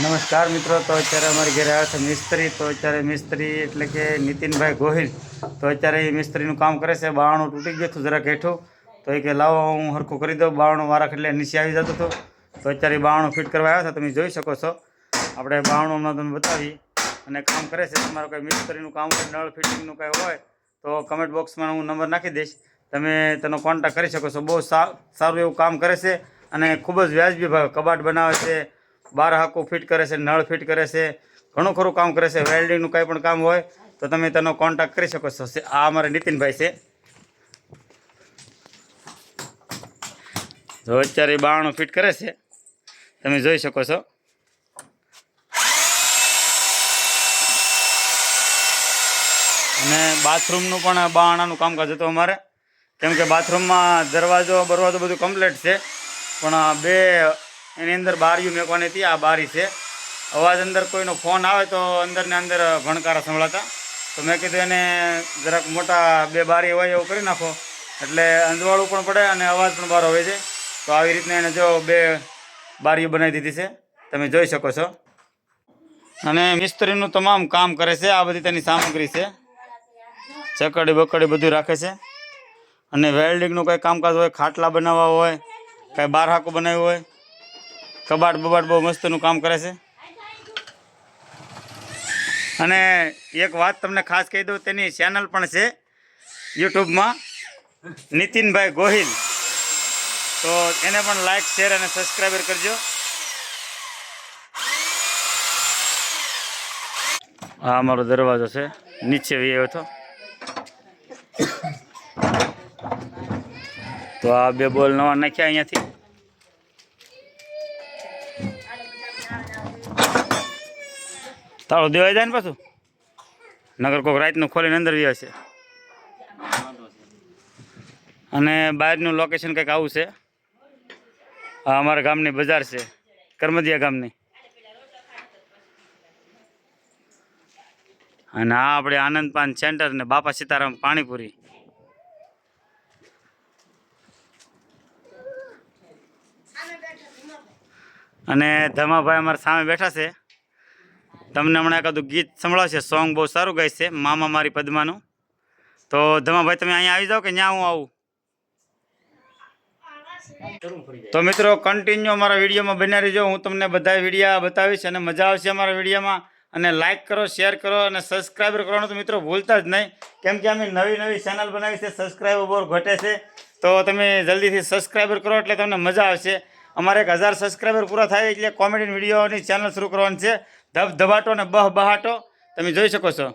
નમસ્કાર મિત્રો, તો અત્યારે અમારી ઘરે આવ્યા છે મિસ્ત્રી. તો અત્યારે મિસ્ત્રી એટલે કે નીતિનભાઈ ગોહિલ. તો અત્યારે એ મિસ્ત્રીનું કામ કરે છે. બારણું તૂટી ગયું હતું જરાક હેઠું. તો એ કે, લાવો, હું હરખું કરી દઉં. બારણું મારા એટલે નીચે આવી જતું હતું. તો અત્યારે બારણું ફિટ કરવા આવ્યા હતા તમે જોઈ શકો છો. આપણે બારણું હમણાં તમને બતાવી. અને કામ કરે છે. તમારું કંઈ મિસ્ત્રીનું કામ હોય, નળ ફિટિંગનું કંઈ હોય, તો કમેન્ટ બોક્સમાં હું નંબર નાખી દઈશ. તમે તેનો કોન્ટેક્ટ કરી શકો છો. બહુ સારું એવું કામ કરે છે. અને ખૂબ જ વ્યાજબી કબાટ બનાવે છે. બાર હાકું ફિટ કરે છે, નળ ફિટ કરે છે, ઘણું ખરું કામ કરે છે. વેલ્ડિંગનું કંઈ પણ કામ હોય તો તમે તેનો કોન્ટેક્ટ કરી શકો છો. આ અમારે નીતિનભાઈ છે. તો અત્યારે બાણું ફિટ કરે છે, તમે જોઈ શકો છો. અને બાથરૂમનું પણ બાણાનું કામકાજ હતું અમારે. કેમ કે બાથરૂમમાં દરવાજો, બરવાજો બધું કમ્પ્લીટ છે. પણ બે એની અંદર બારીઓ મેકવાની હતી, આ બારી છે. અવાજ અંદર કોઈનો ફોન આવે તો અંદરને અંદર ભણકારા સંભળાતા. તો મેં કીધું એને જરાક મોટા બે બારી હોય એવું કરી નાખો. એટલે અંજવાળું પણ પડે અને અવાજ પણ બહાર હોય છે. તો આવી રીતના એને જો બે બારીઓ બનાવી દીધી છે. તમે જોઈ શકો છો. અને મિસ્ત્રીનું તમામ કામ કરે છે. આ બધી તેની સામગ્રી છે. ચકડી બકડી બધું રાખે છે. અને વેલ્ડિંગનું કંઈ કામકાજ હોય, ખાટલા બનાવવા હોય, કાંઈ બારહાકું બનાવ્યું હોય કબાટ બબાટ બહુ મસ્તનું કામ કરે છે. અને એક વાત તમને ખાસ કહી દઉં, તેની ચેનલ પણ છે યુટ્યુબમાં, નીતિનભાઈ ગોહિલ. તો એને પણ લાઈક શેર અને સબસ્ક્રાઈબર કરજો. આ અમારો દરવાજો છે, નીચે વ્યવ હતો. તો આ બે બોલ નવા નાખ્યા અહીંયાથી. તાળું દેવાય જાય ને પાછું? નગર કોક રાતનું ખોલીને અંદર વ્યા છે. અને બહારનું લોકેશન કંઈક આવું છે. આ અમારા ગામની બજાર છે, કરમદિયા ગામની. અને આ આપણે આનંદ પાન સેન્ટર ને બાપા સીતારામ પાણીપુરી. અને ધમાભાઈ અમારા સામે બેઠા છે. તમને હમણાં એકાદું ગીત સંભળાવશે સોંગ બહુ સારું ગાય છે મામા મારી પદ્માનું. તો ધમાભાઈ તમે અહીંયા આવી જાઓ કે ત્યાં હું આવું? તો મિત્રો કન્ટિન્યુ અમારા વિડીયોમાં બન્યા રહીજો. હું તમને બધા વિડીયા બતાવીશ અને મજા આવશે અમારા વિડીયોમાં. અને લાઇક કરો શેર કરો અને સબસ્ક્રાઈબર કરવાનું તો મિત્રો ભૂલતા જ નહીં. કેમ કે અમે નવી નવી ચેનલ બનાવી છે સબસ્ક્રાઈબર બહુ ઘટે છે. તો તમે જલ્દીથી સબસ્ક્રાઈબર કરો એટલે તમને મજા આવશે. અમારે એક હજાર સબસ્ક્રાઈબર પૂરા થાય એટલે કોમેડી વિડીયોની ચેનલ શરૂ કરવાની છે. ધબ ધબાટો અને બહ બહાટો તમે જોઈ શકો છો.